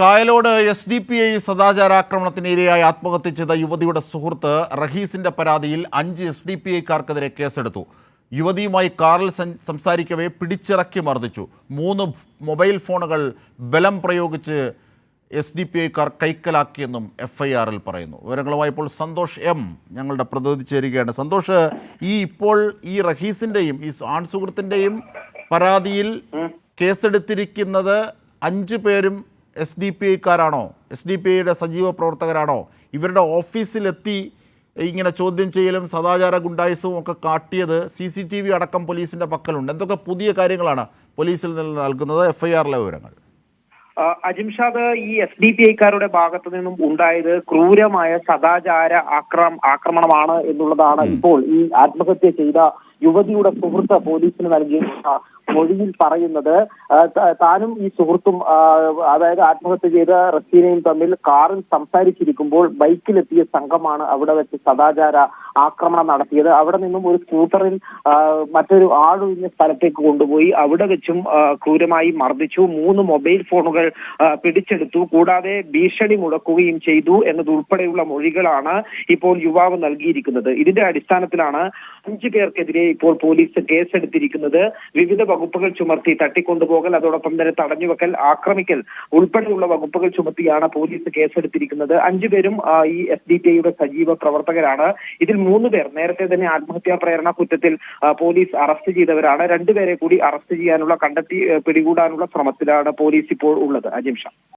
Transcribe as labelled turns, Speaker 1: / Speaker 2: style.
Speaker 1: Kayalode S D P I സദാചാരാക്രമണത്തിന് ഇരയായി ആത്മഹത്യ ചെയ്ത യുവതിയുടെ സുഹൃത്ത് റഹീസിന്റെ പരാതിയിൽ അഞ്ച് എസ് ഡി പി ഐക്കാർക്കെതിരെ കേസെടുത്തു. യുവതിയുമായി കാറിൽ സംസാരിക്കവേ പിടിച്ചിറക്കി മർദ്ദിച്ചു. മൂന്ന് മൊബൈൽ ഫോണുകൾ ബലം പ്രയോഗിച്ച് എസ് ഡി പി ഐക്കാർ കൈക്കലാക്കിയെന്നും എഫ് ഐ ആറിൽ പറയുന്നു. വിവരങ്ങളുമായി ഇപ്പോൾ സന്തോഷ് എം ഞങ്ങളുടെ പ്രതിനിധി ചേരുകയാണ്. സന്തോഷ് ഈ ഇപ്പോൾ ഈ റഹീസിന്റെയും ഈ ആൺ സുഹൃത്തിന്റെയും പരാതിയിൽ കേസെടുത്തിരിക്കുന്നത് അഞ്ച് പേരും എസ് ഡി പി ഐക്കാരാണോ? എസ് ഡി പി ഐയുടെ സജീവ പ്രവർത്തകരാണോ? ഇവരുടെ ഓഫീസിലെത്തി ഇങ്ങനെ ചോദ്യം ചെയ്യലും സദാചാര ഗുണ്ടായുസവും ഒക്കെ കാട്ടിയത് സി സി ടി വി അടക്കം പോലീസിന്റെ പക്കലുണ്ട്. എന്തൊക്കെ പുതിയ കാര്യങ്ങളാണ് പോലീസിൽ നിന്ന് നൽകുന്നത്? എഫ് ഐ ആറിലെ വിവരങ്ങൾ.
Speaker 2: അജിംഷാദ് ഈ എസ് ഡി പി ഐക്കാരുടെ ഭാഗത്തു നിന്നും ഉണ്ടായത് ക്രൂരമായ സദാചാര ആക്രമ ആക്രമണമാണ് എന്നുള്ളതാണ് ഇപ്പോൾ ഈ ആത്മഹത്യ ചെയ്ത യുവതിയുടെ സുഹൃത്ത് പോലീസിന് നൽകിയ മൊഴിയിൽ പറയുന്നത് താനും ഈ സുഹൃത്തും അതായത് ആത്മഹത്യ ചെയ്ത റസീനയും തമ്മിൽ കാറിൽ സംസാരിച്ചിരിക്കുമ്പോൾ ബൈക്കിലെത്തിയ സംഘമാണ് അവിടെ വെച്ച് സദാചാര ആക്രമണം നടത്തിയത്. അവിടെ നിന്നും ഒരു സ്കൂട്ടറിൽ മറ്റൊരു ആളൊഴിഞ്ഞ സ്ഥലത്തേക്ക് കൊണ്ടുപോയി അവിടെ വെച്ചും ക്രൂരമായി മർദ്ദിച്ചു. മൂന്ന് മൊബൈൽ ഫോണുകൾ പിടിച്ചെടുത്തു. കൂടാതെ ഭീഷണി മുടക്കുകയും ചെയ്തു എന്നതുൾപ്പെടെയുള്ള മൊഴികളാണ് ഇപ്പോൾ യുവാവ് നൽകിയിരിക്കുന്നത്. ഇതിന്റെ അടിസ്ഥാനത്തിലാണ് അഞ്ചു പേർക്കെതിരെ ഇപ്പോൾ പോലീസ് കേസെടുത്തിരിക്കുന്നത്. വിവിധ വകുപ്പുകൾ ചുമർത്തി തട്ടിക്കൊണ്ടുപോകൽ അതോടൊപ്പം തന്നെ തടഞ്ഞുവെക്കൽ ആക്രമിക്കൽ ഉൾപ്പെടെയുള്ള വകുപ്പുകൾ ചുമത്തിയാണ് പോലീസ് കേസെടുത്തിരിക്കുന്നത്. അഞ്ചുപേരും പേരും ഈ എസ് ഡി ടി ഐയുടെ സജീവ പ്രവർത്തകരാണ്. ഇതിൽ മൂന്ന് പേർ നേരത്തെ തന്നെ ആത്മഹത്യാ പ്രേരണ കുറ്റത്തിൽ പോലീസ് അറസ്റ്റ് ചെയ്തവരാണ്. രണ്ടുപേരെ കൂടി അറസ്റ്റ് ചെയ്യാനുള്ള കണ്ടെത്തി പിടികൂടാനുള്ള ശ്രമത്തിലാണ് പോലീസ് ഇപ്പോൾ ഉള്ളത്. അജിംഷ